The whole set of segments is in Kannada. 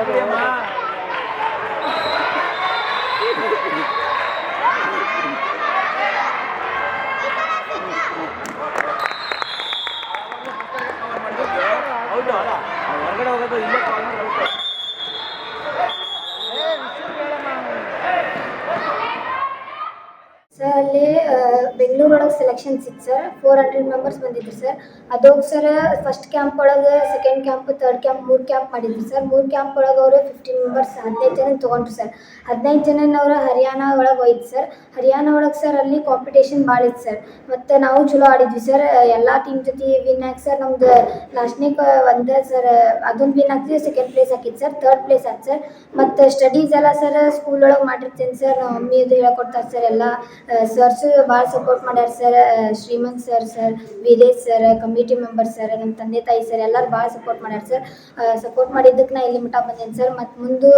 பிரியமா ಹೊರಗಡೆ ಹೋಗೋದು ಇಲ್ಲೇ ಕಾಲ್ ಬೆಂಗಳೂರೊಳಗೆ ಸೆಲೆಕ್ಷನ್ ಸಿಕ್ತು ಸರ್ ಫೋರ್ ಹಂಡ್ರೆಡ್ ಮೆಂಬರ್ಸ್ ಬಂದಿದ್ರು ಸರ್ ಅದೋಗಿ ಸರ್ ಫಸ್ಟ್ ಕ್ಯಾಂಪ್ ಒಳಗೆ ಸೆಕೆಂಡ್ ಕ್ಯಾಂಪ್ ತರ್ಡ್ ಕ್ಯಾಂಪ್ ಮೂರು ಕ್ಯಾಂಪ್ ಮಾಡಿದ್ರು ಸರ್ ಮೂರು ಕ್ಯಾಂಪ್ ಒಳಗೆ ಅವರು ಫಿಫ್ಟೀನ್ ಮೆಂಬರ್ಸ್ ಹದಿನೈದು ಜನ ತೊಗೊಂಡ್ರು ಸರ್ ಹದಿನೈದು ಜನನವರು ಹರಿಯಾಣ ಒಳಗೆ ಹೋಯ್ತು ಸರ್ ಹರಿಯಾಣ ಒಳಗೆ ಸರ್ ಅಲ್ಲಿ ಕಾಂಪಿಟೇಷನ್ ಭಾಳ ಇತ್ತು ಸರ್ ಮತ್ತು ನಾವು ಚಲೋ ಆಡಿದ್ವಿ ಸರ್ ಎಲ್ಲ ಟೀಮ್ ಜೊತೆ ವಿನ್ ಆಗಿ ಸರ್ ನಮ್ದು ಲಾಸ್ಟ್ನೇ ಒಂದೇ ಸರ್ ಅದೊಂದು ವಿನ್ ಆಗ್ತಿದ್ವಿ ಸೆಕೆಂಡ್ ಪ್ಲೇಸ್ ಹಾಕಿತ್ತು ಸರ್ ತರ್ಡ್ ಪ್ಲೇಸ್ ಆಯ್ತು ಸರ್ ಮತ್ತು ಸ್ಟಡೀಸ್ ಎಲ್ಲ ಸರ್ ಸ್ಕೂಲ್ ಒಳಗೆ ಮಾಡಿರ್ತೀನಿ ಸರ್ ನಮ್ಮ ಮಮ್ಮಿ ಅದು ಹೇಳ್ಕೊಡ್ತಾರೆ ಸರ್ ಎಲ್ಲ. ಸರ್ಸು ಭಾಳ ಸಪೋರ್ಟ್ ಮಾಡ್ಯಾರ sir, Shrimant sir sir Veeresh sir committee member sir ನಮ್ಮ ತಂದೆ ತಾಯಿ ಸರ್, ಎಲ್ಲರೂ ಭಾಳ ಸಪೋರ್ಟ್ ಮಾಡ್ಯಾರ ಸರ್. ಸಪೋರ್ಟ್ ಮಾಡಿದ್ದಕ್ಕೆ ನಾ ಇಲ್ಲಿ ಮಠ ಬಂದೇನೆ ಸರ್. ಮತ್ತು ಮುಂದೆ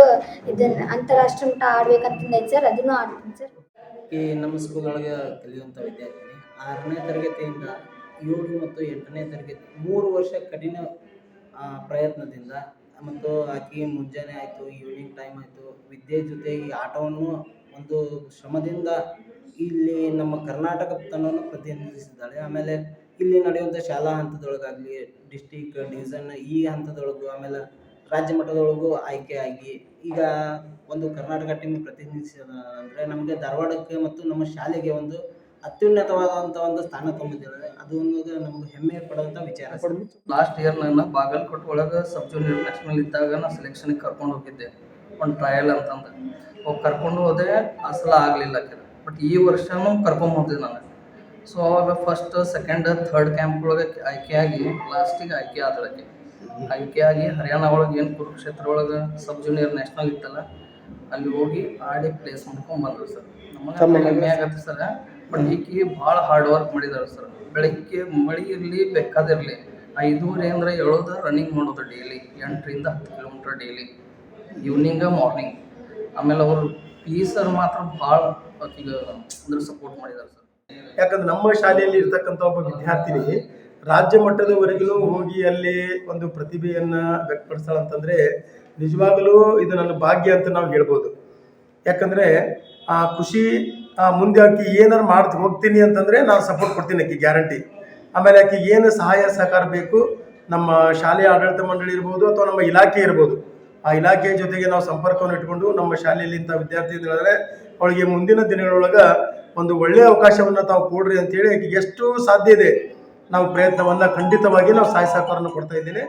ಇದನ್ನು ಅಂತಾರಾಷ್ಟ್ರೀಯ ಮಟ್ಟ ಆಡ್ಬೇಕಂತಂದೈತೆ ಸರ್ ಅದನ್ನು ಆಡ್ತೀನಿ ಸರ್. ಈ ನಮ್ಮ ಸ್ಕೂಲ್ ಒಳಗೆ ಕಲಿಯುವಂಥ ವಿದ್ಯಾರ್ಥಿನಿ, ಆರನೇ ತರಗತಿಯಿಂದ ಏಳು ಮತ್ತು ಎಂಟನೇ ತರಗತಿ, ಮೂರು ವರ್ಷ ಕಠಿಣ ಪ್ರಯತ್ನದಿಂದ ಮತ್ತು ಆಕೆ ಮುಂಜಾನೆ ಆಯಿತು ಈವ್ನಿಂಗ್ ಟೈಮ್ ಆಯಿತು, ವಿದ್ಯೆ ಜೊತೆ ಈ ಆಟವನ್ನು ಒಂದು ಶ್ರಮದಿಂದ ಇಲ್ಲಿ ನಮ್ಮ ಕರ್ನಾಟಕ ತಂಡವನ್ನು ಪ್ರತಿನಿಧಿಸಿದ್ದಾಳೆ. ಆಮೇಲೆ ಇಲ್ಲಿ ನಡೆಯುವಂಥ ಶಾಲಾ ಹಂತದೊಳಗಾಗಲಿ ಡಿಸ್ಟಿಕ್ ಡಿವಿಷನ್ ಈ ಹಂತದೊಳಗು ಆಮೇಲೆ ರಾಜ್ಯ ಮಟ್ಟದೊಳಗೂ ಆಯ್ಕೆ ಆಗಿ ಈಗ ಒಂದು ಕರ್ನಾಟಕ ಟೀಮ್ ಪ್ರತಿನಿಧಿಸಿದ ಅಂದರೆ ನಮಗೆ ಧಾರವಾಡಕ್ಕೆ ಮತ್ತು ನಮ್ಮ ಶಾಲೆಗೆ ಒಂದು ಅತ್ಯುನ್ನತವಾದಂಥ ಒಂದು ಸ್ಥಾನ ತುಂಬಿದ್ದಾಳೆ ಅದು ಅನ್ನೋದು ನಮಗೆ ಹೆಮ್ಮೆ ಪಡುವಂಥ ವಿಚಾರ. ಲಾಸ್ಟ್ ಇಯರ್ ನಾನು ಬಾಗಲಕೋಟೆ ಒಳಗೆ ಸಬ್ ಜೂನಿಯರ್ ನ್ಯಾಷನಲ್ ಇದ್ದಾಗ ನಾ ಸೆಲೆಕ್ಷನ್ಗೆ ಕರ್ಕೊಂಡು ಹೋಗಿದ್ದೆ. ಒಂದು ಟ್ರಯಲ್ ಅಂತಂದು. ಹೋಗಿ ಕರ್ಕೊಂಡು ಹೋದೆ, ಅಸಲ ಆಗಲಿಲ್ಲ ಆಗಲಿಲ್ಲ ಬಟ್ ಈ ವರ್ಷನೂ ಕರ್ಕೊಂಬಂದಿದ್ದು ನಾನು. ಸೊ ಅವಾಗ ಫಸ್ಟ್ ಸೆಕೆಂಡ್ ಥರ್ಡ್ ಕ್ಯಾಂಪ್ ಒಳಗೆ ಆಯ್ಕೆಯಾಗಿ ಲಾಸ್ಟಿಗೆ ಆಯ್ಕೆ ಆದಳಕ್ಕೆ ಆಗಿ ಹರಿಯಾಣ ಒಳಗೆ ಏನು ಕುರುಕ್ಷೇತ್ರ ಒಳಗೆ ಸಬ್ ಜೂನಿಯರ್ ನ್ಯಾಷನಲ್ ಇತ್ತಲ್ಲ ಅಲ್ಲಿ ಹೋಗಿ ಆಡಿ ಪ್ಲೇಸ್ ಮಾಡ್ಕೊಂಡು ಬಂದರು ಸರ್ ನಮಗೆ ಹೆಮ್ಮೆ ಆಗತ್ತೆ ಸರ್ ಬಟ್ ಈಕಿ ಭಾಳ ಹಾರ್ಡ್ ವರ್ಕ್ ಮಾಡಿದಾರೆ ಸರ್ ಬೆಳಗ್ಗೆ ಮಳಿ ಇರಲಿ ಬೇಕಾದಿರಲಿ ಐದೂವರೆ ಅಂದ್ರೆ ಏಳೋದ ರನ್ನಿಂಗ್ ಮಾಡೋದು ಡೈಲಿ ಎಂಟರಿಂದ ಹತ್ತು ಕಿಲೋಮೀಟರ್ ಡೈಲಿ ಈವ್ನಿಂಗ ಮಾರ್ನಿಂಗ್ ಆಮೇಲೆ ಅವರು ಪಿ ಸರ್ ಮಾತ್ರ ಭಾಳ ಅಂದ್ರೆ ಸಪೋರ್ಟ್ ಮಾಡಿದ್ದಾರೆ ಸರ್ ಯಾಕಂದ್ರೆ ನಮ್ಮ ಶಾಲೆಯಲ್ಲಿ ಇರ್ತಕ್ಕಂಥ ಒಬ್ಬ ವಿದ್ಯಾರ್ಥಿನಿ ರಾಜ್ಯ ಮಟ್ಟದವರೆಗೂ ಹೋಗಿ ಅಲ್ಲಿ ಒಂದು ಪ್ರತಿಭೆಯನ್ನ ವ್ಯಕ್ತಪಡಿಸ್ತಾಳೆ ಅಂತಂದ್ರೆ ನಿಜವಾಗಲೂ ಇದು ನನ್ನ ಭಾಗ್ಯ ಅಂತ ನಾವು ಹೇಳ್ಬೋದು. ಯಾಕಂದ್ರೆ, ಆ ಖುಷಿ ಮುಂದೆ ಆಕಿ ಏನಾರು ಮಾಡ್ತಾ ಹೋಗ್ತೀನಿ ಅಂತಂದ್ರೆ ನಾನು ಸಪೋರ್ಟ್ ಕೊಡ್ತೀನಿ ಆಕಿ ಗ್ಯಾರಂಟಿ ಆಮೇಲೆ ಆಕಿ ಏನು ಸಹಾಯ ಸಹಕಾರ ಬೇಕು, ನಮ್ಮ ಶಾಲೆಯ ಆಡಳಿತ ಮಂಡಳಿ ಇರ್ಬೋದು ಅಥವಾ ನಮ್ಮ ಇಲಾಖೆ ಇರ್ಬೋದು. ಆ ಇಲಾಖೆಯ ಜೊತೆಗೆ ನಾವು ಸಂಪರ್ಕವನ್ನು ಇಟ್ಕೊಂಡು ನಮ್ಮ ಶಾಲೆಯಲ್ಲಿ ಇಂಥ ವಿದ್ಯಾರ್ಥಿ ಹೇಳಿದ್ರೆ ಅವಳಿಗೆ ಮುಂದಿನ ದಿನಗಳೊಳಗೆ ಒಂದು ಒಳ್ಳೆಯ ಅವಕಾಶವನ್ನು ತಾವು ಕೊಡ್ರಿ ಅಂತೇಳಿ ಎಷ್ಟು ಸಾಧ್ಯ ಇದೆ. ನಾವು ಪ್ರಯತ್ನವನ್ನು ಖಂಡಿತವಾಗಿ ನಾವು ಸಹಾಯ ಸಹಕಾರವನ್ನು ಕೊಡ್ತಾ ಇದ್ದೇನೆ.